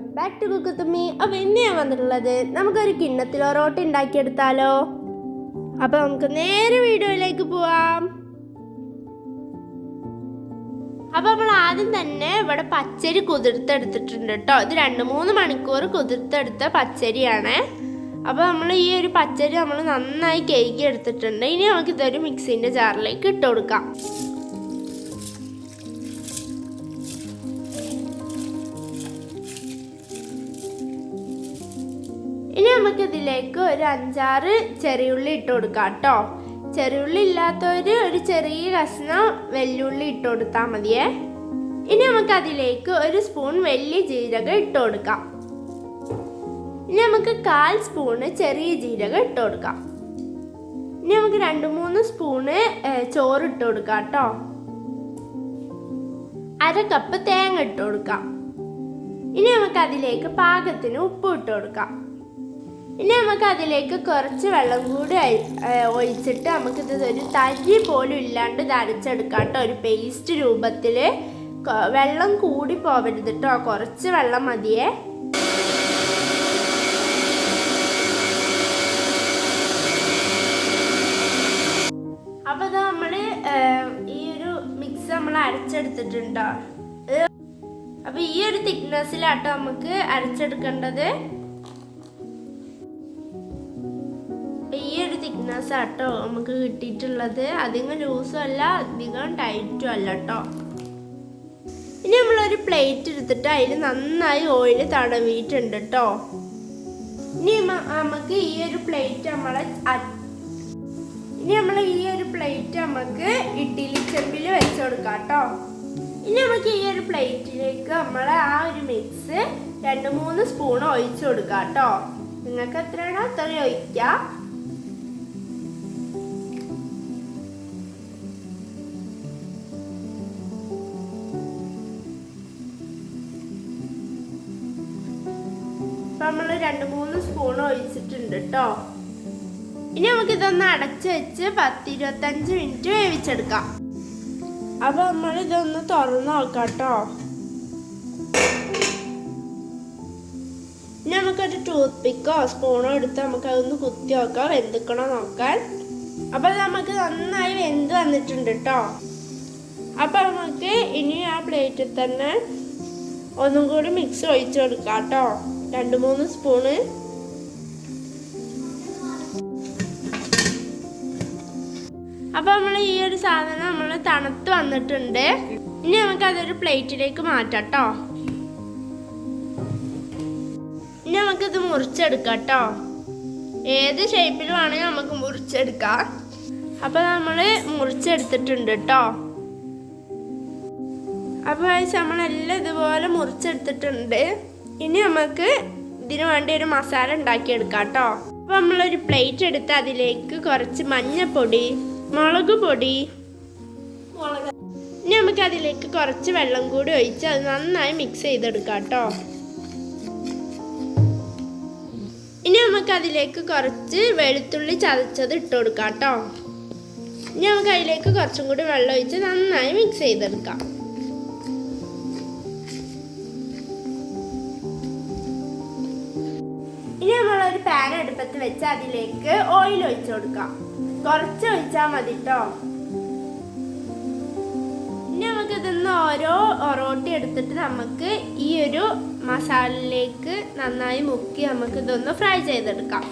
Welcome back to കുക്കുത്തുമ്മി അപ്പോൾ ഇന്ന് ഞാൻ വന്നിട്ടുള്ളത് നമുക്കൊരു കിണ്ണത്തിൽ ഒറോട്ട് ഉണ്ടാക്കിയെടുത്താലോ. അപ്പോൾ നമുക്ക് നേരെ വീഡിയോയിലേക്ക് പോവാം. അപ്പോൾ നമ്മൾ ആദ്യം തന്നെ ഇവിടെ പച്ചരി കുതിർത്തെടുത്തിട്ടുണ്ട് കേട്ടോ. ഇത് രണ്ട് മൂന്ന് മണിക്കൂർ കുതിർത്തെടുത്ത പച്ചരിയാണ്. അപ്പോൾ നമ്മൾ ഈ ഒരു പച്ചരി നമ്മൾ നന്നായി കേക്ക് എടുത്തിട്ടുണ്ട് ഇനി നമുക്ക് ഇതൊരു മിക്സിന്റെ ജാറിലേക്ക് ഇട്ട് കൊടുക്കാം. ഇനി നമുക്ക് ഇതിലേക്ക് ഒരു അഞ്ചാറ് ചെറിയുള്ളി ഇട്ട് കൊടുക്കാം കേട്ടോ. ചെറിയുള്ളി ഇല്ലാത്തവര് ഒരു ചെറിയ കഷ്ണം വെല്ലുള്ളി ഇട്ട് കൊടുത്താൽ മതിയേ. ഇനി നമുക്ക് അതിലേക്ക് ഒരു സ്പൂൺ വലിയ ജീരകം ഇട്ട് കൊടുക്കാം. ഇനി നമുക്ക് കാൽ സ്പൂണ് ചെറിയ ജീരകം ഇട്ട് കൊടുക്കാം. ഇനി നമുക്ക് രണ്ട് മൂന്ന് സ്പൂണ് ചോറ് ഇട്ട് കൊടുക്കാം കേട്ടോ. അര കപ്പ് തേങ്ങ ഇട്ട് കൊടുക്കാം. ഇനി നമുക്ക് അതിലേക്ക് പാകത്തിന് ഉപ്പ് ഇട്ട് കൊടുക്കാം. ഇനി നമുക്ക് അതിലേക്ക് കുറച്ച് വെള്ളം കൂടി ഒഴിച്ചിട്ട് നമുക്കിത് ഒരു തരി പോലും ഇല്ലാണ്ട് അരച്ചെടുക്കാം ഒരു പേസ്റ്റ് രൂപത്തിൽ വെള്ളം കൂടി പോവരുത് കേട്ടോ. കുറച്ച് വെള്ളം മതിയേ. അപ്പോൾ ഇത് നമ്മൾ ഈ ഒരു മിക്സ് നമ്മൾ അരച്ചെടുത്തിട്ടുണ്ടോ. അപ്പോൾ അപ്പൊ ഈ ഒരു തിക്നെസ്സിലാട്ടോ നമുക്ക് അരച്ചെടുക്കേണ്ടത്. തിക്നെസ് ആട്ടോ നമുക്ക് കിട്ടിയിട്ടുള്ളത്. അധികം ലൂസും അല്ല അധികം ടൈറ്റും അല്ല കേട്ടോ ഇനി നമ്മളൊരു പ്ലേറ്റ് എടുത്തിട്ട് അതിൽ നന്നായി ഓയിൽ തടവിയിട്ടുണ്ട് കേട്ടോ ഇനി നമുക്ക് ഈ ഒരു പ്ലേറ്റ് നമ്മളെ ഇനി നമ്മൾ ഈ ഒരു പ്ലേറ്റ് നമുക്ക് ഇഡ്ഡലി ചെമ്പിൽ വെച്ച് കൊടുക്കാം കേട്ടോ ഇനി നമുക്ക് ഈ ഒരു പ്ലേറ്റിലേക്ക് നമ്മൾ ആ ഒരു മിക്സ് രണ്ട് മൂന്ന് സ്പൂൺ ഒഴിച്ചു കൊടുക്കാം കേട്ടോ നിങ്ങൾക്ക് എത്രയാണോ അത്രയും ഒഴിക്കാം. നമ്മൾ രണ്ട് മൂന്ന് സ്പൂൺ ഒഴിച്ചിട്ടുണ്ട് കേട്ടോ ഇനി നമുക്ക് ഇതൊന്ന് അടച്ച് വെച്ച് പത്ത് ഇരുപത്തഞ്ച് മിനിറ്റ് വേവിച്ചെടുക്കാം. അപ്പൊ നമ്മൾ ഇതൊന്ന് തുറന്ന് നോക്കാം കേട്ടോ ഇനി നമുക്കൊരു ടൂത്ത് പിക്കോ സ്പൂണോ എടുത്ത് നമുക്ക് അതൊന്ന് കുത്തി നോക്കാം വെന്തുക്കണോ നോക്കാൻ. അപ്പൊ ഇത് നമുക്ക് നന്നായി വെന്ത് വന്നിട്ടുണ്ട് കേട്ടോ അപ്പൊ നമുക്ക് ഇനി ആ പ്ലേറ്റിൽ തന്നെ ഒന്നും കൂടി മിക്സ് ഒഴിച്ചു കൊടുക്കാം കേട്ടോ രണ്ട് മൂന്ന് സ്പൂണ്. അപ്പൊ നമ്മൾ ഈ ഒരു സാധനം നമ്മൾ തണുത്ത് വന്നിട്ടുണ്ട്. ഇനി നമുക്ക് അതൊരു പ്ലേറ്റിലേക്ക് മാറ്റാം കേട്ടോ ഇനി നമുക്കിത് മുറിച്ചെടുക്കാം കേട്ടോ ഏത് ഷേപ്പിൽ വേണമെങ്കിൽ നമുക്ക് മുറിച്ചെടുക്കാം. അപ്പൊ നമ്മൾ മുറിച്ചെടുത്തിട്ടുണ്ട് കേട്ടോ അപ്പോൾ നമ്മളെല്ലാം ഇതുപോലെ മുറിച്ചെടുത്തിട്ടുണ്ട്. ഇനി നമുക്ക് ഇതിനു വേണ്ടി ഒരു മസാല ഉണ്ടാക്കിയെടുക്കാം കേട്ടോ അപ്പോൾ നമ്മളൊരു പ്ലേറ്റ് എടുത്ത് അതിലേക്ക് കുറച്ച് മഞ്ഞപ്പൊടി മുളക് പൊടി ഇനി നമുക്ക് അതിലേക്ക് കുറച്ച് വെള്ളം കൂടി ഒഴിച്ച് അത് നന്നായി മിക്സ് ചെയ്തെടുക്കാം കേട്ടോ ഇനി നമുക്ക് അതിലേക്ക് കുറച്ച് വെളുത്തുള്ളി ചതച്ചത് ഇട്ട് കൊടുക്കാം കേട്ടോ ഇനി നമുക്ക് അതിലേക്ക് കുറച്ചും കൂടി വെള്ളം ഒഴിച്ച് നന്നായി മിക്സ് ചെയ്തെടുക്കാം. പാൻ അടുപ്പത്ത് വെച്ച് അതിലേക്ക് ഓയിൽ ഒഴിച്ചു കൊടുക്കാം. കുറച്ച് ഒഴിച്ചാൽ മതി കേട്ടോ ഇനി നമുക്ക് ഇതൊന്ന് ഓരോ ഒറോട്ടി എടുത്തിട്ട് നമുക്ക് ഈ ഒരു മസാലയിലേക്ക് നന്നായി മുക്കി നമുക്ക് ഇതൊന്ന് ഫ്രൈ ചെയ്തെടുക്കാം.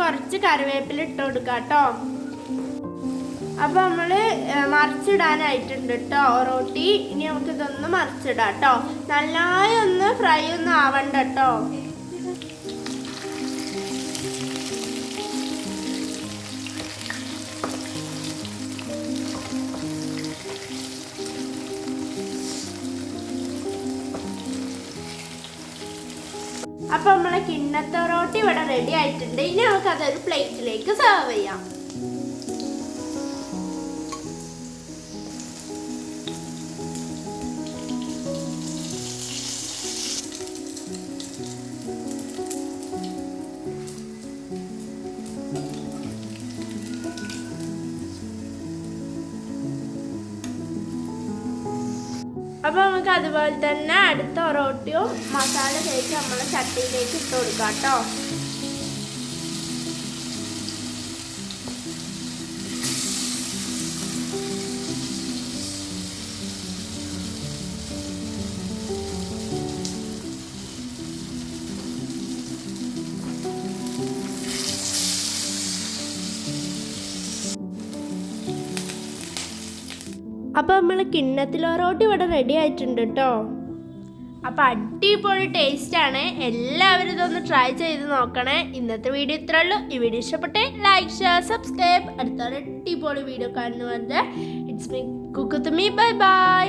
കുറച്ച് കറിവേപ്പില ഇട്ട് കൊടുക്കാം കേട്ടോ. അപ്പൊ നമ്മൾ ഏ, മറിച്ചിടാനായിട്ടുണ്ട് കേട്ടോ റോട്ടി. ഇനി നമുക്ക് ഇതൊന്ന് മറിച്ചിടാം കേട്ടോ. നന്നായി ഒന്ന് ഫ്രൈ ഒന്നും ആവണ്ട കേട്ടോ. അപ്പൊ നമ്മളെ കിണ്ണത്ത പൊറോട്ട ഇവിടെ റെഡി ആയിട്ടുണ്ട്. ഇനി നമുക്ക് അതൊരു പ്ലേറ്റിലേക്ക് സെർവ് ചെയ്യാം. അപ്പൊ നമുക്ക് അതുപോലെ തന്നെ അടുത്ത ഒറോട്ടിയും മസാല തേച്ച് നമ്മൾ ചട്ടിയിലേക്ക് ഇട്ട് കൊടുക്കാം കേട്ടോ. അപ്പൊ നമ്മൾ കിണ്ണത്തിലോറോട്ടി ഇവിടെ റെഡി ആയിട്ടുണ്ട് കേട്ടോ അപ്പോൾ അടിപൊളി ടേസ്റ്റ് ആണ്. എല്ലാവരും ഇതൊന്ന് ട്രൈ ചെയ്ത് നോക്കണേ. ഇന്നത്തെ വീഡിയോ ഇത്രേ ഉള്ളൂ. ഈ വീഡിയോ ഇഷ്ടപ്പെട്ടേ ലൈക്ക് ഷെയർ സബ്സ്ക്രൈബ് അടുത്ത അടിപൊളി വീഡിയോ കാണുന്നത്. ഇറ്റ്സ് മീ കുക്കുത്ത് മീ ബൈ ബൈ